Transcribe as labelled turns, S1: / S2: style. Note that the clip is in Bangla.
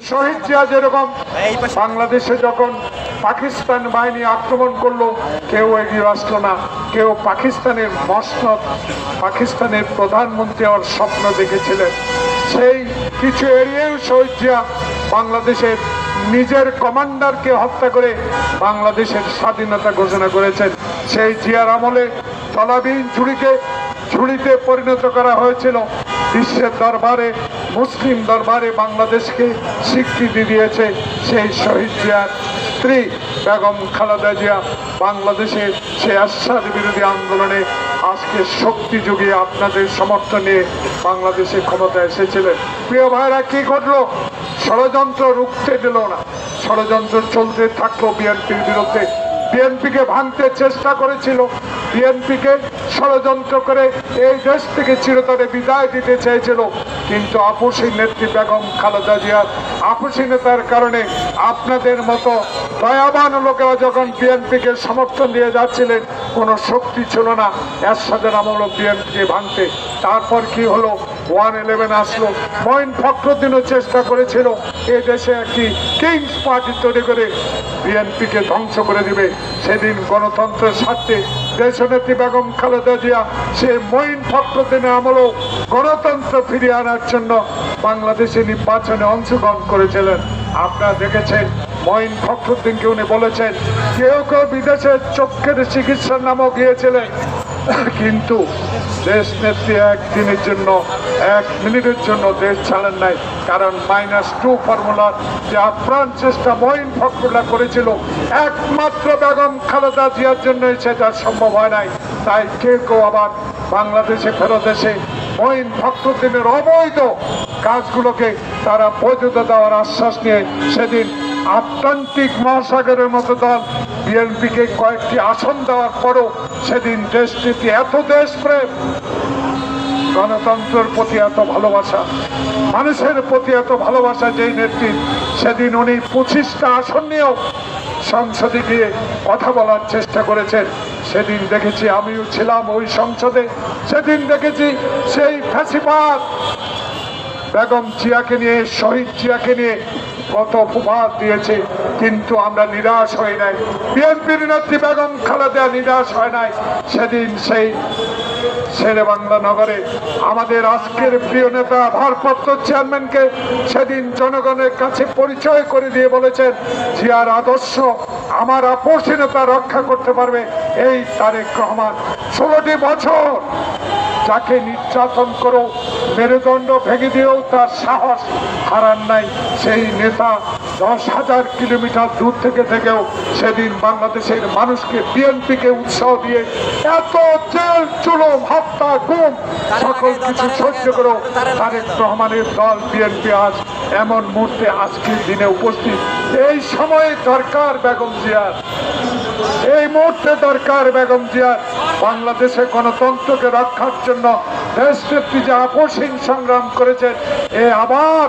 S1: শহীদ জিয়া যেরকম বাংলাদেশে যখন পাকিস্তান বাহিনী আক্রমণ করল কেউ এগিয়ে আসলো না। কেউ পাকিস্তানের মসনদ পাকিস্তানের প্রধানমন্ত্রী হওয়ার স্বপ্ন দেখেছিলেন। সেই কিছু এড়িয়েও শহীদ জিয়া বাংলাদেশের নিজের কমান্ডারকে হত্যা করে বাংলাদেশের স্বাধীনতা ঘোষণা করেছেন। সেই জিয়ার আমলে তলাবিহীন ঝুড়িকে ঝুড়িতে পরিণত করা হয়েছিল। বিশ্বের দরবারে, মুসলিম দরবারে বাংলাদেশকে স্বীকৃতি দিয়েছে সেই শহীদ জিয়ার স্ত্রী বেগম খালেদা জিয়া। বাংলাদেশের সেই আশ্বাদ বিরোধী আন্দোলনে আজকে শক্তি যুগে আপনাদের সমর্থন বাংলাদেশে ক্ষমতা এসেছিলেন। প্রিয় ভাইরা, কি ঘটলো? ষড়যন্ত্র রুখতে দিল না। ষড়যন্ত্র চলতে থাকল বিএনপির বিরুদ্ধে। বিএনপিকে ভাঙতে চেষ্টা করেছিল। বিএনপিকে ষড়যন্ত্র করে এই দেশ থেকে চিরতরে বিদায় দিতে চেয়েছিল। কিন্তু আপসী নেত্রী বেগম খালেদা জিয়ার আপসীনতার কারণে আপনাদের মতো দয়াবান লোকেরা যখন বিএনপিকে সমর্থন দিয়ে যাচ্ছিলেন, কোনো শক্তি ছিল না। এর সাথে নামলো বিএনপিকে ভাঙতে। তারপর কি হলো? ওয়ান ইলেভেন আসলো। মঈন ফখরুদ্দিনও চেষ্টা করেছিল। এ দেশে একটি কিংস পার্টি তৈরি করে বিএনপিকে ধ্বংস করে দিবে। সেদিন গণতন্ত্রের স্বার্থে দেশনেত্রী বেগম খালেদা জিয়া, সে মঈন ফখরুদ্দিনের আমলও গণতন্ত্র ফিরিয়ে আনার জন্য বাংলাদেশে নির্বাচনে অংশগ্রহণ করেছিলেন। আপনারা দেখেছেন, মঈন ফখরুদ্দিনকে উনি বলেছেন, কেউ কেউ বিদেশে চক্ষের চিকিৎসার নামও গিয়েছিলেন কিন্তু দেশ নেত্রী একদিনের জন্য, এক মিনিটের জন্য দেশ ছাড়েন নাই। কারণ মাইনাস টু ফর্মুলার যে আপ্রাণ চেষ্টা মঈন ফখরুল্লাহ করেছিল, একমাত্র বেগম খালেদা জিয়ার জন্য সেটা সম্ভব হয় নাই। তাই কেউ কেউ আবার বাংলাদেশে ফেরত এসে মঈন ফখরুদ্দিনের অবৈধ কাজগুলোকে তারা বৈধতা দেওয়ার আশ্বাস নিয়ে সেদিন আটলান্টিক মহাসাগরের মতো দল বিএনপিকে কয়েকটি আসন দেওয়ার পরও সেদিন দেশনীতি এত দেশপ্রেম। গণতন্ত্রের প্রতি এত ভালোবাসা, মানুষের প্রতি এত ভালোবাসা যেই নেত্রী, সেদিন উনি পঁচিশটা আসন নিয়েও সংসদে গিয়ে কথা বলার চেষ্টা করেছেন। সেদিন দেখেছি আমিও ছিলাম ওই সংসদে, সেদিন দেখেছি সেই ফ্যাসিবাদ। বেগম চিয়াকে নিয়ে, শহীদ চিয়াকে নিয়ে কত উপহার দিয়েছে, কিন্তু আমরা নিরাশ হই নাই। বিএনপির নেত্রী বেগম খালেদা নিরাশ হয় নাই। সেদিন সেই শেরে বাংলা নগরে আমাদের আজকের প্রিয় নেতা, ভারপ্রাপ্ত চেয়ারম্যানকে সেদিন জনগণের কাছে পরিচয় করে দিয়ে বলেছেন, জিয়ার আদর্শ আমার আপোষহীনতা রক্ষা করতে পারবে। এই তারেক রহমান, ষোলোটি বছর যাকে নির্যাতন করো মেরুদণ্ড ভেঙে দিয়েও তার সাহস হারান নাই। সেই নেতা দশ হাজার কিলোমিটার দূর থেকে থেকেও সেদিন বাংলাদেশের মানুষকে বিএনপিকে উৎসাহ দিয়ে এত জেল চুলো হত্যা গুম সকল কিছু সহ্য করো। তারেক রহমানের দল বিএনপি আজ এমন মুহূর্তে আজকের দিনে উপস্থিত। এই সময়ে দরকার বেগম জিয়ার। এই মুহূর্তে দরকার বেগম জিয়া বাংলাদেশে গণতন্ত্রকে রক্ষার জন্য দেশ নেত্রী যে আপসহীন সংগ্রাম করেছেন এ আবার